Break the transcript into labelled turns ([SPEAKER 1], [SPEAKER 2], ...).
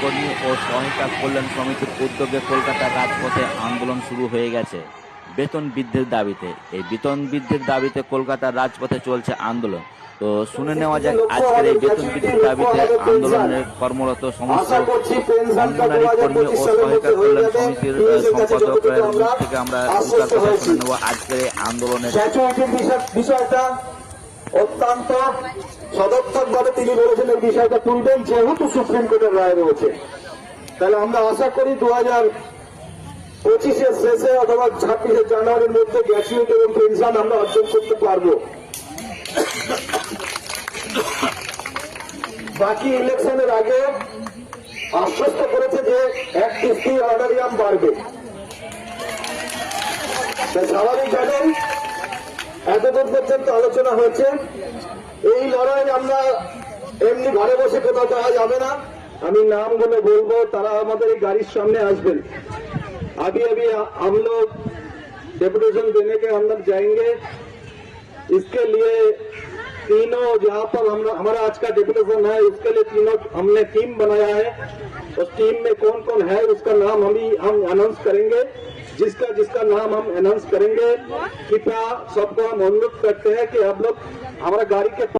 [SPEAKER 1] কর্মী ও সহায়িকা কল্যাণ সমিতির উদ্যোগে কলকাতার রাজপথে আন্দোলন শুরু হয়ে গেছে। বেতন বৃদ্ধির দাবিতে। এই বেতন বৃদ্ধির দাবিতে কলকাতার রাজপথে চলছে আন্দোলন। তো শুনে নেওয়া যাক আজকের এই বেতন বৃদ্ধির দাবিতে আন্দোলনের কর্মরত সমস্ত অঙ্গনারী কর্মী ও
[SPEAKER 2] 2025
[SPEAKER 1] সহায়িকা কল্যাণ সমিতির সম্পাদকের মুখ থেকে আমরা কথা শুনে নেব আজকের এই আন্দোলনের
[SPEAKER 2] বিষয়টা অত্যন্ত তিনি বলেছেন এই বিষয়টা তুলবেন, যেহেতু সুপ্রিম কোর্টের রায় রয়েছে। তাহলে আমরা আশা করি দু হাজার পঁচিশের শেষে অথবা ছাব্বিশে জানুয়ারির মধ্যে গ্র্যাচুইটি এবং পেনশন আমরা অর্জন করতে পারব। বাকি ইলেকশনের আগে আশ্বস্ত করেছে যে এক কিস্তি অর্ডারিয়াম বাড়বে। তা স্বাভাবিকভাবেই এতদূর পর্যন্ত আলোচনা হয়েছে। এই লড়াই আমরা এমনি ঘরে বসে কোথাও যাওয়া যাবে না আমি নামগুলো বলবো তারা আমাদের এই গাড়ির সামনে আসবেন अभी अभी हम लोग डेपुटेशन देने के अंदर जाएंगे इसके लिए तीनों जहाँ पर हम हमारा आज का डेपुटेशन है इसके लिए तीनों हमने टीम बनाया है उस टीम में कौन कौन है उसका नाम हम ही हम अनाउंस करेंगे जिसका जिसका नाम हम अनाउंस करेंगे कृपया सबको हम अनुरोध करते हैं कि आप लोग हमारा गाड़ी के